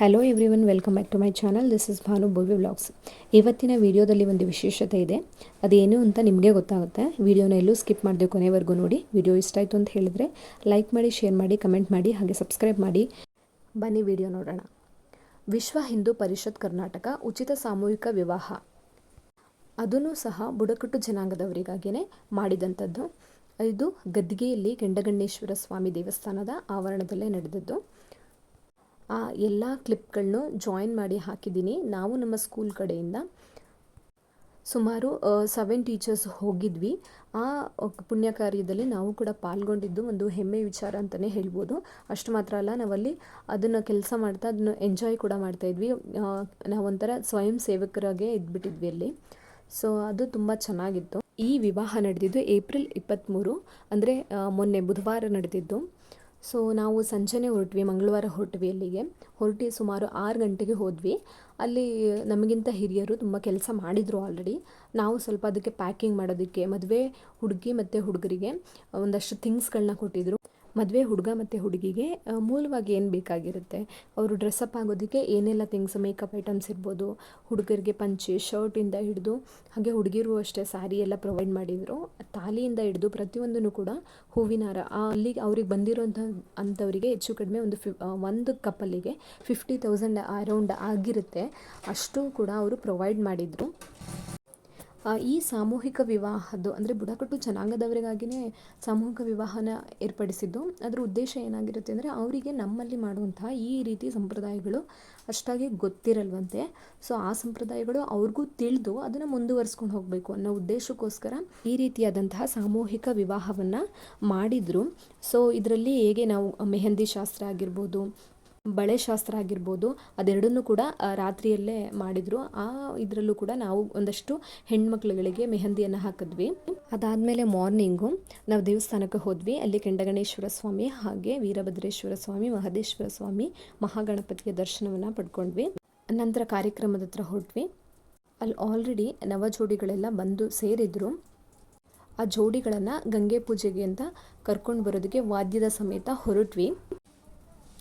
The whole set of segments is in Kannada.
Hello everyone welcome back to my channel this is Bhanu Bovi vlogs ಇವತ್ತಿನ ವಿಡಿಯೋದಲ್ಲಿ ಒಂದು ವಿಶೇಷತೆ ಇದೆ. ಅದೇನು ಅಂತ ನಿಮಗೆ ಗೊತ್ತಾಗುತ್ತೆ. ವಿಡಿಯೋನ ಎಲ್ಲೂ ಸ್ಕಿಪ್ ಮಾಡಿದೆ ಕೊನೆವರೆಗೂ ನೋಡಿ. ವಿಡಿಯೋ ಇಷ್ಟ ಆಯಿತು ಅಂತ ಹೇಳಿದರೆ ಲೈಕ್ ಮಾಡಿ ಶೇರ್ ಮಾಡಿ ಕಮೆಂಟ್ ಮಾಡಿ, ಹಾಗೆ ಸಬ್ಸ್ಕ್ರೈಬ್ ಮಾಡಿ. ಬನ್ನಿ ವಿಡಿಯೋ ನೋಡೋಣ. ವಿಶ್ವ ಹಿಂದೂ ಪರಿಷತ್ ಕರ್ನಾಟಕ ಉಚಿತ ಸಾಮೂಹಿಕ ವಿವಾಹ. ಅದನ್ನು ಸಹ ಬುಡಕಟ್ಟು ಜನಾಂಗದವರಿಗಾಗಿಯೇ ಮಾಡಿದಂಥದ್ದು. ಇದು ಗದ್ದಿಗೆಯಲ್ಲಿ ಕೆಂಡಗಣ್ಣೇಶ್ವರ ಸ್ವಾಮಿ ದೇವಸ್ಥಾನದ ಆವರಣದಲ್ಲೇ ನಡೆದದ್ದು. ಆ ಎಲ್ಲ ಕ್ಲಿಪ್ಗಳನ್ನು ಜಾಯಿನ್ ಮಾಡಿ ಹಾಕಿದ್ದೀನಿ. ನಾವು ನಮ್ಮ ಸ್ಕೂಲ್ ಕಡೆಯಿಂದ ಸುಮಾರು ಸೆವೆನ್ ಟೀಚರ್ಸ್ ಹೋಗಿದ್ವಿ. ಆ ಪುಣ್ಯ ಕಾರ್ಯದಲ್ಲಿ ನಾವು ಕೂಡ ಪಾಲ್ಗೊಂಡಿದ್ದು ಒಂದು ಹೆಮ್ಮೆ ವಿಚಾರ ಅಂತಲೇ ಹೇಳ್ಬೋದು. ಅಷ್ಟು ಮಾತ್ರ ಅಲ್ಲ, ನಾವಲ್ಲಿ ಅದನ್ನು ಕೆಲಸ ಮಾಡ್ತಾ, ಅದನ್ನು ಎಂಜಾಯ್ ಕೂಡ ಮಾಡ್ತಾಯಿದ್ವಿ ನಾವೊಂಥರ ಸ್ವಯಂ ಸೇವಕರಾಗೆ ಇದ್ಬಿಟ್ಟಿದ್ವಿ ಅಲ್ಲಿ. ಸೊ ಅದು ತುಂಬ ಚೆನ್ನಾಗಿತ್ತು. ಈ ವಿವಾಹ ನಡೆದಿದ್ದು ಏಪ್ರಿಲ್ ಇಪ್ಪತ್ತ್ಮೂರು ಅಂದರೆ ಮೊನ್ನೆ ಬುಧವಾರ ನಡೆದಿದ್ದು. ಸೊ ನಾವು ಸಂಜೆನೇ ಹೊರಟ್ವಿ, ಮಂಗಳವಾರ ಹೊರಟ್ವಿ ಅಲ್ಲಿಗೆ. ಹೊರಟಿ ಸುಮಾರು ಆರು ಗಂಟೆಗೆ ಹೋದ್ವಿ. ಅಲ್ಲಿ ನಮಗಿಂತ ಹಿರಿಯರು ತುಂಬ ಕೆಲಸ ಮಾಡಿದರು ಆಲ್ರೆಡಿ ನಾವು ಸ್ವಲ್ಪ ಅದಕ್ಕೆ ಪ್ಯಾಕಿಂಗ್ ಮಾಡೋದಕ್ಕೆ, ಮದುವೆ ಹುಡುಗಿ ಮತ್ತು ಹುಡುಗರಿಗೆ ಒಂದಷ್ಟು ಥಿಂಗ್ಸ್ಗಳನ್ನ ಕೊಟ್ಟಿದ್ದರು ಮದುವೆ ಹುಡುಗ ಮತ್ತು ಹುಡುಗಿಗೆ ಮೂಲವಾಗಿ ಏನು ಬೇಕಾಗಿರುತ್ತೆ? ಅವರು ಡ್ರೆಸ್ಅಪ್ ಆಗೋದಕ್ಕೆ ಏನೆಲ್ಲ ಥಿಂಗ್ಸ್ ಮೇಕಪ್ ಐಟಮ್ಸ್ ಇರ್ಬೋದು, ಹುಡುಗರಿಗೆ ಪಂಚೆ ಶರ್ಟಿಂದ ಹಿಡಿದು, ಹಾಗೆ ಹುಡುಗಿರು ಅಷ್ಟೇ ಸ್ಯಾರಿ ಎಲ್ಲ ಪ್ರೊವೈಡ್ ಮಾಡಿದರು, ತಾಲಿಯಿಂದ ಹಿಡಿದು ಪ್ರತಿಯೊಂದನ್ನು ಕೂಡ ಹೂವಿನಾರ ಅಲ್ಲಿ ಅವ್ರಿಗೆ ಬಂದಿರೋಂಥ ಅಂಥವರಿಗೆ ಹೆಚ್ಚು ಕಡಿಮೆ ಒಂದು ಫಿ ಒಂದು ಕಪ್ಪಲಿಗೆ ಫಿಫ್ಟಿ ತೌಸಂಡ್ ಅರೌಂಡ್ ಆಗಿರುತ್ತೆ. ಅಷ್ಟು ಕೂಡ ಅವರು ಪ್ರೊವೈಡ್ ಮಾಡಿದರು. ಈ ಸಾಮೂಹಿಕ ವಿವಾಹದ್ದು ಅಂದರೆ ಬುಡಕಟ್ಟು ಜನಾಂಗದವರಿಗಾಗಿಯೇ ಸಾಮೂಹಿಕ ವಿವಾಹನ ಏರ್ಪಡಿಸಿದ್ದು. ಅದರ ಉದ್ದೇಶ ಏನಾಗಿರುತ್ತೆ ಅಂದರೆ ಅವರಿಗೆ ನಮ್ಮಲ್ಲಿ ಮಾಡುವಂತಹ ಈ ರೀತಿ ಸಂಪ್ರದಾಯಗಳು ಅಷ್ಟಾಗಿ ಗೊತ್ತಿರಲ್ವಂತೆ. ಸೊ ಆ ಸಂಪ್ರದಾಯಗಳು ಅವ್ರಿಗೂ ತಿಳಿದು ಅದನ್ನು ಮುಂದುವರಿಸ್ಕೊಂಡು ಹೋಗಬೇಕು ಅನ್ನೋ ಉದ್ದೇಶಕ್ಕೋಸ್ಕರ ಈ ರೀತಿಯಾದಂತಹ ಸಾಮೂಹಿಕ ವಿವಾಹವನ್ನು ಮಾಡಿದರು. ಸೊ ಇದರಲ್ಲಿ ಹೇಗೆ ನಾವು ಮೆಹಂದಿ ಶಾಸ್ತ್ರ ಆಗಿರ್ಬೋದು ಬಳೆ ಶಾಸ್ತ್ರ ಆಗಿರ್ಬೋದು, ಅದೆರಡನ್ನೂ ಕೂಡ ರಾತ್ರಿಯಲ್ಲೇ ಮಾಡಿದರು. ಆ, ಇದರಲ್ಲೂ ಕೂಡ ನಾವು ಒಂದಷ್ಟು ಹೆಣ್ಮಕ್ಳುಗಳಿಗೆ ಮೆಹಂದಿಯನ್ನು ಹಾಕಿದ್ವಿ. ಅದಾದಮೇಲೆ ಮಾರ್ನಿಂಗು ನಾವು ದೇವಸ್ಥಾನಕ್ಕೆ ಹೋದ್ವಿ. ಅಲ್ಲಿ ಕೆಂಡಗಣೇಶ್ವರ ಸ್ವಾಮಿ ಹಾಗೆ ವೀರಭದ್ರೇಶ್ವರ ಸ್ವಾಮಿ, ಮಹದೇಶ್ವರ ಸ್ವಾಮಿ ಮಹಾಗಣಪತಿಯ ದರ್ಶನವನ್ನು ಪಡ್ಕೊಂಡ್ವಿ. ನಂತರ ಕಾರ್ಯಕ್ರಮದ ಹತ್ರ ಹೊರಟ್ವಿ. ಅಲ್ಲಿ ಆಲ್ರೆಡಿ ನವ ಜೋಡಿಗಳೆಲ್ಲ ಬಂದು ಸೇರಿದ್ರು. ಆ ಜೋಡಿಗಳನ್ನು ಗಂಗೆ ಪೂಜೆಗೆ ಅಂತ ಕರ್ಕೊಂಡು ಬರೋದಕ್ಕೆ ವಾದ್ಯದ ಸಮೇತ ಹೊರಟ್ವಿ.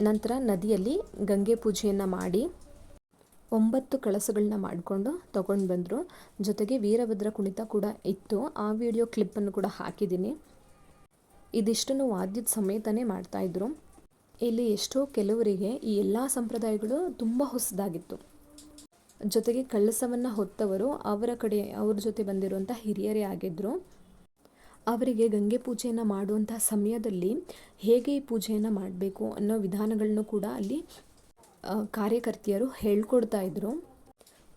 ನಂತರ ನದಿಯಲ್ಲಿ ಗಂಗೆ ಪೂಜೆಯನ್ನು ಮಾಡಿ ಒಂಬತ್ತು ಕಳಸಗಳನ್ನ ಮಾಡಿಕೊಂಡು ತಗೊಂಡು ಬಂದರು. ಜೊತೆಗೆ ವೀರಭದ್ರ ಕುಣಿತ ಕೂಡ ಇತ್ತು. ಆ ವಿಡಿಯೋ ಕ್ಲಿಪ್ಪನ್ನು ಕೂಡ ಹಾಕಿದ್ದೀನಿ. ಇದಿಷ್ಟನ್ನು ವಾದ್ಯದ ಸಮೇತನೇ ಮಾಡ್ತಾಯಿದ್ರು ಇಲ್ಲಿ ಎಷ್ಟೋ ಕೆಲವರಿಗೆ ಈ ಎಲ್ಲ ಸಂಪ್ರದಾಯಗಳು ತುಂಬ ಹೊಸದಾಗಿತ್ತು. ಜೊತೆಗೆ ಕಳಸವನ್ನು ಹೊತ್ತವರು ಅವರ ಕಡೆ, ಅವ್ರ ಜೊತೆ ಬಂದಿರುವಂಥ ಹಿರಿಯರೇ ಆಗಿದ್ದರು ಅವರಿಗೆ ಗಂಗೆ ಪೂಜೆಯನ್ನು ಮಾಡುವಂಥ ಸಮಯದಲ್ಲಿ ಹೇಗೆ ಈ ಪೂಜೆಯನ್ನು ಮಾಡಬೇಕು ಅನ್ನೋ ವಿಧಾನಗಳನ್ನು ಕೂಡ ಅಲ್ಲಿ ಕಾರ್ಯಕರ್ತೆಯರು ಹೇಳ್ಕೊಡ್ತಾ ಇದ್ದರು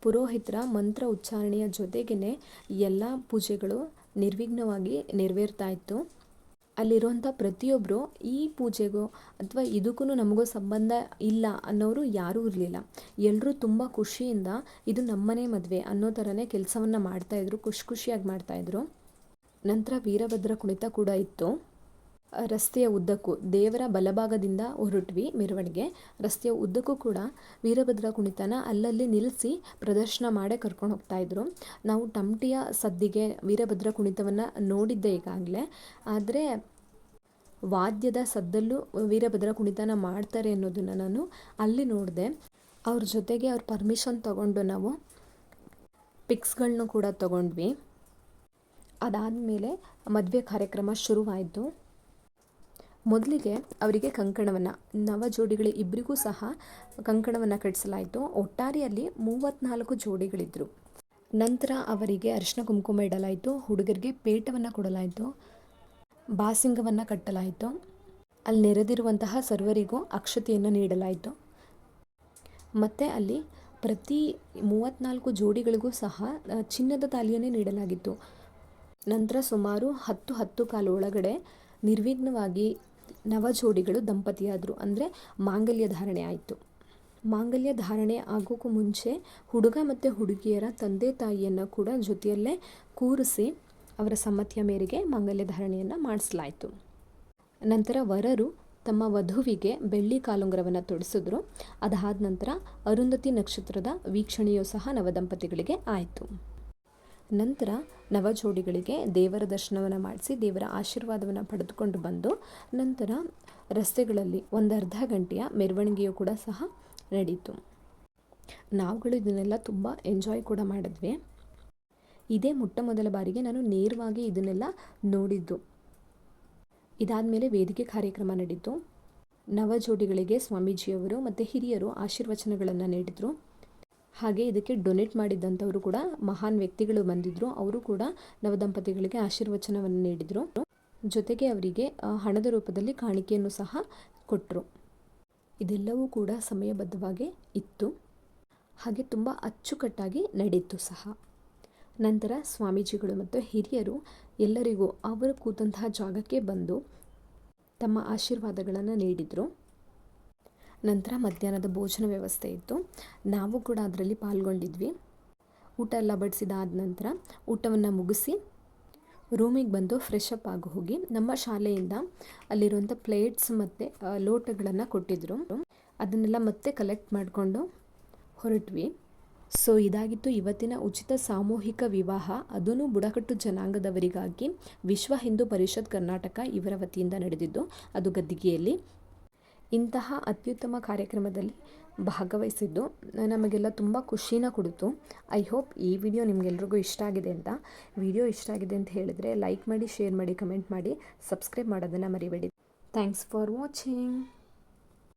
ಪುರೋಹಿತರ ಮಂತ್ರ ಉಚ್ಚಾರಣೆಯ ಜೊತೆಗೇ ಎಲ್ಲ ಪೂಜೆಗಳು ನಿರ್ವಿಘ್ನವಾಗಿ ನೆರವೇರ್ತಾ ಇತ್ತು. ಅಲ್ಲಿರುವಂಥ ಪ್ರತಿಯೊಬ್ಬರು ಈ ಪೂಜೆಗೂ ಅಥವಾ ಇದಕ್ಕೂ ನಮಗೂ ಸಂಬಂಧ ಇಲ್ಲ ಅನ್ನೋರು ಯಾರೂ ಇರಲಿಲ್ಲ. ಎಲ್ಲರೂ ತುಂಬ ಖುಷಿಯಿಂದ ಇದು ನಮ್ಮನೆ ಮದುವೆ ಅನ್ನೋ ಥರನೇ ಕೆಲಸವನ್ನು ಮಾಡ್ತಾಯಿದ್ರು ಖುಷಿ ಖುಷಿಯಾಗಿ ಮಾಡ್ತಾಯಿದ್ರು ನಂತರ ವೀರಭದ್ರ ಕುಣಿತ ಕೂಡ ಇತ್ತು. ರಸ್ತೆಯ ಉದ್ದಕ್ಕೂ, ದೇವರ ಬಲಭಾಗದಿಂದ ಹೊರಟ್ವಿ ಮೆರವಣಿಗೆ. ರಸ್ತೆಯ ಉದ್ದಕ್ಕೂ ಕೂಡ ವೀರಭದ್ರ ಕುಣಿತನ ಅಲ್ಲಲ್ಲಿ ನಿಲ್ಲಿಸಿ ಪ್ರದರ್ಶನ ಮಾಡೇ ಕರ್ಕೊಂಡು ಹೋಗ್ತಾಯಿದ್ರು ನಾವು ಟಮಟಿಯ ಸದ್ದಿಗೆ ವೀರಭದ್ರ ಕುಣಿತವನ್ನು ನೋಡಿದ್ದೆ ಈಗಾಗಲೇ. ಆದರೆ ವಾದ್ಯದ ಸದ್ದಲ್ಲೂ ವೀರಭದ್ರ ಕುಣಿತನ ಮಾಡ್ತಾರೆ ಅನ್ನೋದನ್ನು ನಾನು ಅಲ್ಲಿ ನೋಡಿದೆ. ಅವ್ರ ಜೊತೆಗೆ ಅವ್ರ ಪರ್ಮಿಷನ್ ತಗೊಂಡು ನಾವು ಪಿಕ್ಸ್ಗಳನ್ನೂ ಕೂಡ ತಗೊಂಡ್ವಿ. ಅದಾದಮೇಲೆ ಮದುವೆ ಕಾರ್ಯಕ್ರಮ ಶುರುವಾಯಿತು. ಮೊದಲಿಗೆ ಅವರಿಗೆ ಕಂಕಣವನ್ನು, ನವ ಜೋಡಿಗಳು ಇಬ್ಬರಿಗೂ ಸಹ ಕಂಕಣವನ್ನು ಕಟ್ಟಿಸಲಾಯಿತು. ಒಟ್ಟಾರೆಯಲ್ಲಿ ಮೂವತ್ತ್ನಾಲ್ಕು ಜೋಡಿಗಳಿದ್ದರು ನಂತರ ಅವರಿಗೆ ಅರಿಶಿನ ಕುಂಕುಮ ಇಡಲಾಯಿತು, ಹುಡುಗರಿಗೆ ಪೇಟವನ್ನು ಕೊಡಲಾಯಿತು, ಬಾಸಿಂಗವನ್ನು ಕಟ್ಟಲಾಯಿತು. ಅಲ್ಲಿ ನೆರೆದಿರುವಂತಹ ಸರ್ವರಿಗೂ ಅಕ್ಷತೆಯನ್ನು ನೀಡಲಾಯಿತು. ಮತ್ತು ಅಲ್ಲಿ ಪ್ರತಿ ಮೂವತ್ತ್ನಾಲ್ಕು ಜೋಡಿಗಳಿಗೂ ಸಹ ಚಿನ್ನದ ತಾಲಿಯನ್ನೇ ನೀಡಲಾಗಿತ್ತು. ನಂತರ ಸುಮಾರು ಹತ್ತು ಹತ್ತು ಕಾಲು ಒಳಗಡೆ ನಿರ್ವಿಘ್ನವಾಗಿ ನವಜೋಡಿಗಳು ದಂಪತಿಯಾದರು. ಅಂದರೆ ಮಾಂಗಲ್ಯ ಧಾರಣೆ ಆಯಿತು. ಮಾಂಗಲ್ಯ ಧಾರಣೆ ಆಗೋಕ್ಕೂ ಮುಂಚೆ ಹುಡುಗ ಮತ್ತು ಹುಡುಗಿಯರ ತಂದೆ ತಾಯಿಯನ್ನು ಕೂಡ ಜೊತೆಯಲ್ಲೇ ಕೂರಿಸಿ ಅವರ ಸಮ್ಮತಿಯ ಮೇರೆಗೆ ಮಾಂಗಲ್ಯ ಧಾರಣೆಯನ್ನು ಮಾಡಿಸಲಾಯಿತು. ನಂತರ ವರರು ತಮ್ಮ ವಧುವಿಗೆ ಬೆಳ್ಳಿ ಕಾಲುಂಗರವನ್ನು ತೊಡಿಸಿದ್ರು. ಅದಾದ ನಂತರ ಅರುಂಧತಿ ನಕ್ಷತ್ರದ ವೀಕ್ಷಣೆಯೂ ಸಹ ನವದಂಪತಿಗಳಿಗೆ ಆಯಿತು. ನಂತರ ನವಜೋಡಿಗಳಿಗೆ ದೇವರ ದರ್ಶನವನ್ನು ಮಾಡಿಸಿ ದೇವರ ಆಶೀರ್ವಾದವನ್ನು ಪಡೆದುಕೊಂಡು ಬಂದು ನಂತರ ರಸ್ತೆಗಳಲ್ಲಿ ಒಂದು ಅರ್ಧ ಗಂಟೆಯ ಮೆರವಣಿಗೆಯು ಕೂಡ ಸಹ ನಡೀತು. ನಾವುಗಳು ಇದನ್ನೆಲ್ಲ ತುಂಬ ಎಂಜಾಯ್ ಕೂಡ ಮಾಡಿದ್ವಿ. ಇದೇ ಮೊಟ್ಟ ಮೊದಲ ಬಾರಿಗೆ ನಾನು ನೇರವಾಗಿ ಇದನ್ನೆಲ್ಲ ನೋಡಿದ್ದು. ಇದಾದ ಮೇಲೆ ವೇದಿಕೆ ಕಾರ್ಯಕ್ರಮ ನಡೀತು. ನವಜೋಡಿಗಳಿಗೆ ಸ್ವಾಮೀಜಿಯವರು ಮತ್ತು ಹಿರಿಯರು ಆಶೀರ್ವಚನಗಳನ್ನು ನೀಡಿದರು. ಹಾಗೆ ಇದಕ್ಕೆ ಡೊನೇಟ್ ಮಾಡಿದ್ದಂಥವರು ಕೂಡ ಮಹಾನ್ ವ್ಯಕ್ತಿಗಳು ಬಂದಿದ್ದರು ಅವರು ಕೂಡ ನವದಂಪತಿಗಳಿಗೆ ಆಶೀರ್ವಚನವನ್ನು ನೀಡಿದರು. ಜೊತೆಗೆ ಅವರಿಗೆ ಹಣದ ರೂಪದಲ್ಲಿ ಕಾಣಿಕೆಯನ್ನು ಸಹ ಕೊಟ್ಟರು ಇದೆಲ್ಲವೂ ಕೂಡ ಸಮಯಬದ್ಧವಾಗಿ ಇತ್ತು. ಹಾಗೆ ತುಂಬ ಅಚ್ಚುಕಟ್ಟಾಗಿ ನಡೆಯಿತು ಸಹ. ನಂತರ ಸ್ವಾಮೀಜಿಗಳು ಮತ್ತು ಹಿರಿಯರು ಎಲ್ಲರಿಗೂ ಅವರು ಕೂತಂತಹ ಜಾಗಕ್ಕೆ ಬಂದು ತಮ್ಮ ಆಶೀರ್ವಾದಗಳನ್ನು ನೀಡಿದರು. ನಂತರ ಮಧ್ಯಾಹ್ನದ ಭೋಜನ ವ್ಯವಸ್ಥೆ ಇತ್ತು. ನಾವು ಕೂಡ ಅದರಲ್ಲಿ ಪಾಲ್ಗೊಂಡಿದ್ವಿ. ಊಟ ಎಲ್ಲ ಬಡಿಸಿದಾದ ನಂತರ ಊಟವನ್ನು ಮುಗಿಸಿ ರೂಮಿಗೆ ಬಂದು ಫ್ರೆಶ್ ಅಪ್ ಆಗಿ ಹೋಗಿ ನಮ್ಮ ಶಾಲೆಯಿಂದ ಅಲ್ಲಿರುವಂಥ ಪ್ಲೇಟ್ಸ್ ಮತ್ತು ಲೋಟಗಳನ್ನು ಕೊಟ್ಟಿದ್ದರು ಅದನ್ನೆಲ್ಲ ಮತ್ತೆ ಕಲೆಕ್ಟ್ ಮಾಡಿಕೊಂಡು ಹೊರಟ್ವಿ. ಸೊ ಇದಾಗಿತ್ತು ಇವತ್ತಿನ ಉಚಿತ ಸಾಮೂಹಿಕ ವಿವಾಹ. ಅದೂ ಬುಡಕಟ್ಟು ಜನಾಂಗದವರಿಗಾಗಿ ವಿಶ್ವ ಹಿಂದೂ ಪರಿಷತ್ ಕರ್ನಾಟಕ ಇವರ ವತಿಯಿಂದ ನಡೆದಿದ್ದು. ಅದು ಗದ್ದಿಗೆಯಲ್ಲಿ. ಇಂತಹ ಅತ್ಯುತ್ತಮ ಕಾರ್ಯಕ್ರಮದಲ್ಲಿ ಭಾಗವಹಿಸಿದ್ದು, ನಮಗೆಲ್ಲ ತುಂಬ ಖುಷಿನ ಕೊಡ್ತು ಐ ಹೋಪ್ ಈ ವಿಡಿಯೋ ನಿಮಗೆಲ್ರಿಗೂ ಇಷ್ಟ ಆಗಿದೆ ಅಂತ. ವಿಡಿಯೋ ಇಷ್ಟ ಆಗಿದೆ ಅಂತ ಹೇಳಿದರೆ ಲೈಕ್ ಮಾಡಿ ಶೇರ್ ಮಾಡಿ ಕಮೆಂಟ್ ಮಾಡಿ ಸಬ್ಸ್ಕ್ರೈಬ್ ಮಾಡೋದನ್ನು ಮರಿಬೇಡಿ. Thanks for watching